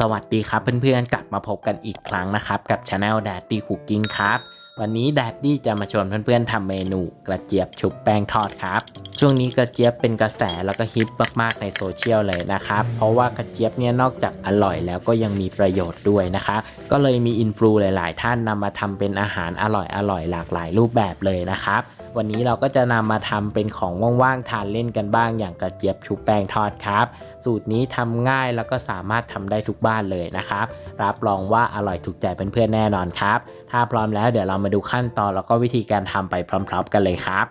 สวัสดีครับเพื่อนๆ กลับมาพบกันอีกครั้งนะครับ กับช anel Daddy Cooking ครับ วันนี้ Daddy จะมาชวนเพื่อนๆทำเมนูกระเจี๊ยบชุบแป้งทอดครับ ช่วงนี้กระเจี๊ยบเป็นกระแสแล้วก็ฮิตมากๆในโซเชียลเลยนะครับ เพราะว่ากระเจี๊ยบเนี่ยนอกจากอร่อยแล้วก็ยังมีประโยชน์ด้วยนะคะก็เลยมีอินฟลูหลาย ๆ ท่านนำมาทำเป็นอาหารอร่อยๆหลากหลายรูปแบบเลยนะครับ วันนี้เราก็จะนำมาทำเป็นของว่างๆทานเล่นกันบ้าง อย่างกระเจี๊ยบชุบแป้งทอดครับ สูตรนี้ทำง่ายแล้วก็สามารถทำได้ทุกบ้านเลยนะครับ รับรองว่าอร่อยถูกใจเพื่อนๆแน่นอนครับ ถ้าพร้อมแล้วเดี๋ยวเรามาดูขั้นตอนแล้วก็วิธีการทำไปพร้อม ๆ กันเลยครับ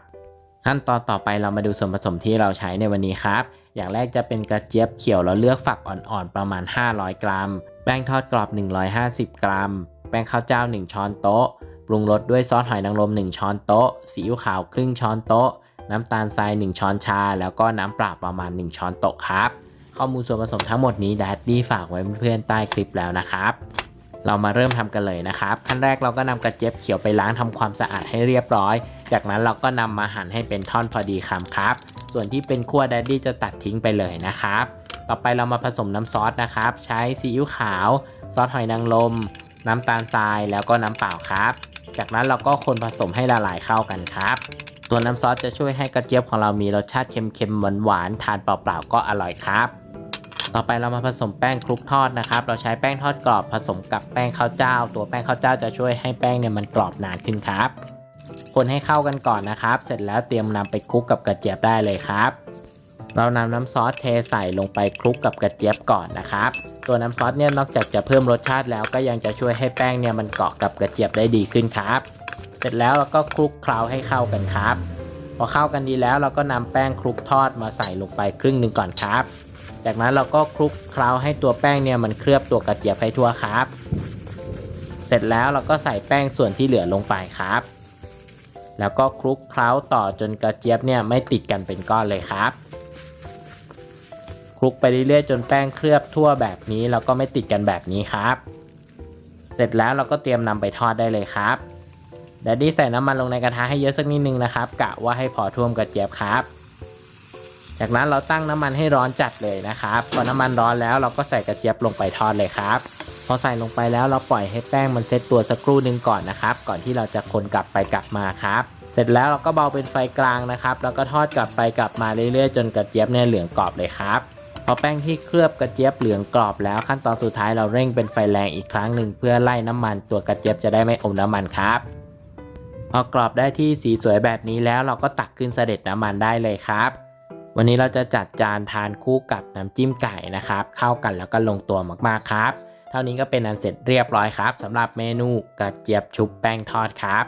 ขั้นตอนต่อไปเรามาดูส่วนผสมที่เราใช้ในวันนี้ครับอย่างแรกจะเป็นกระเจี๊ยบเขียวเราเลือกฝักอ่อนๆประมาณ 500 กรัม แป้งทอดกรอบ 150 กรัม แป้งข้าวเจ้า 1 ช้อนโต๊ะ รุงรสด้วยซอสหอยนางรม 1 ช้อนโต๊ะ ซีอิ๊วขาวครึ่งช้อนโต๊ะ น้ำตาลทราย 1 ช้อนชา แล้วก็น้ำเปล่าประมาณ 1 ช้อนโต๊ะครับ ข้อมูลส่วนผสมทั้งหมดนี้แดดดี้ฝากไว้เพื่อนๆใต้คลิปแล้วนะครับ เรามาเริ่มทำกันเลยนะครับ ขั้นแรกเราก็นำกระเจี๊ยบเขียวไปล้างทำความสะอาดให้เรียบร้อย จากนั้นเราก็นำมาหั่นให้เป็นท่อนพอดีคำครับ ส่วนที่เป็นขั้วแดดดี้จะตัดทิ้งไปเลยนะครับต่อไปเรามาผสมน้ำซอสนะครับ ใช้ซีอิ๊วขาว ซอสหอยนางรมน้ำตาลทรายแล้วก็น้ำเปล่าครับ จากนั้นเราก็คนผสมให้ละลายเข้ากันครับ ตัวน้ำซอสจะช่วยให้กระเจี๊ยบของเรามีรสชาติเค็มๆหวานๆทานเปล่าๆก็อร่อยครับ ต่อไปเรามาผสมแป้งคลุกทอดนะครับ เราใช้แป้งทอดกรอบผสมกับแป้งข้าวเจ้า ตัวแป้งข้าวเจ้าจะช่วยให้แป้งเนี่ยมันกรอบนานขึ้นครับ คนให้เข้ากันก่อนนะครับ เสร็จแล้วเตรียมนำไปคลุกกับกระเจี๊ยบได้เลยครับ เรานำน้ำซอสเทใส่ลงไปคลุกกับกระเจี๊ยบก่อนนะครับ ตัวน้ำซอสเนี่ยนอกจากจะเพิ่มรสชาติแล้วก็ยังจะช่วยให้แป้งเนี่ยมันเกาะกับกระเจี๊ยบได้ดีขึ้นครับ เสร็จแล้วเราก็คลุกเคล้าให้เข้ากันครับ พอเข้ากันดีแล้วเราก็นำแป้งคลุกทอดมาใส่ลงไปครึ่งหนึ่งก่อนครับ จากนั้นเราก็คลุกเคล้าให้ตัวแป้งเนี่ยมันเคลือบตัวกระเจี๊ยบให้ทั่วครับ เสร็จแล้วเราก็ใส่แป้งส่วนที่เหลือลงไปครับ แล้วก็คลุกเคล้าต่อจนกระเจี๊ยบเนี่ยไม่ติดกันเป็นก้อนเลยครับ ลุกไปเรื่อยๆจนแป้งเคลือบทั่วแบบนี้แล้วก็ไม่ติดกันแบบนี้ครับ เสร็จแล้วเราก็เตรียมนำไปทอดได้เลยครับแดดดี้ใส่น้ำมันลงในกระทะให้เยอะสักนิดนึงนะครับกะว่าให้พอท่วมกระเจี๊ยบครับ จากนั้นเราตั้งน้ำมันให้ร้อนจัดเลยนะครับพอน้ำมันร้อนแล้วเราก็ใส่กระเจี๊ยบลงไปทอดเลยครับ พอใส่ลงไปแล้วเราปล่อยให้แป้งมันเซตตัวสักครู่หนึ่งก่อนนะครับ ก่อนที่เราจะคนกลับไปกลับมาครับ เสร็จแล้วเราก็เบาเป็นไฟกลางนะครับ แล้วก็ทอดกลับไปกลับมาเรื่อยๆ จนกระเจี๊ยบเนี่ยเหลืองกรอบเลยครับ อแป้งที่เคลือบกระเจี๊ยบเหลืองกรอบแล้วขั้นตอนสุดท้ายเราเร่งเป็นไฟแรงอีกครั้งหนึ่งเพื่อไล่น้ำมันตัวกระเจี๊ยบจะได้ไม่อมน้ำมันครับพอกรอบได้ที่สีสวยแบบนี้แล้วเราก็ตักขึ้นเสด็จน้ำมันได้เลยครับ วันนี้เราจะจัดจานทานคู่กับน้ำจิ้มไก่นะครับ เข้ากันแล้วก็ลงตัวมากๆครับ เท่านี้ก็เป็นอันเสร็จเรียบร้อยครับสำหรับเมนูกระเจี๊ยบชุบแป้งทอดครับ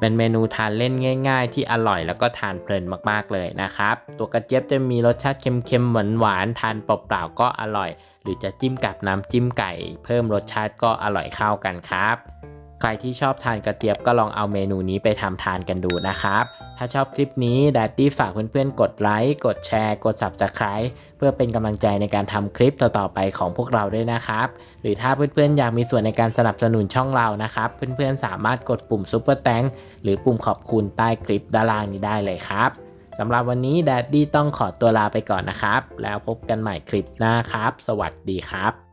เป็นเมนูทานเล่นง่าย ๆ ที่อร่อยแล้วก็ทานเพลินมากๆเลยนะครับ ตัวกระเจี๊ยบจะมีรสชาติเค็มๆหวานๆทานเปล่าๆก็อร่อย หรือจะจิ้มกับน้ำจิ้มไก่ เพิ่มรสชาติก็อร่อยเข้ากันครับ ใครที่ชอบทานกระเจี๊ยบก็ลองเอาเมนูนี้ไปทำทานกันดูนะครับ ถ้าชอบคลิปนี้ด d ดดี้ฝากเพื่อนๆ กดไลค์ กดแชร์ กด Subscribe เพื่อเป็นกำลังใจในการทำคลิปต่อๆไปของพวกเราด้วยนะครับ หรือถ้าเพื่อนๆ อยากมีส่วนในการสนับสนุนช่องเรานะครับ เพื่อนๆ สามารถกดปุ่ม Super t h a n k หรือปุ่มขอบคุณใต้คลิปด้านล่างนี้ได้เลยครับสำหรับวันนี้ดดดี้ต้องขอตัวลาไปก่อนนะครับ แล้วพบกันใหม่คลิปหน้าครับ สวัสดีครับ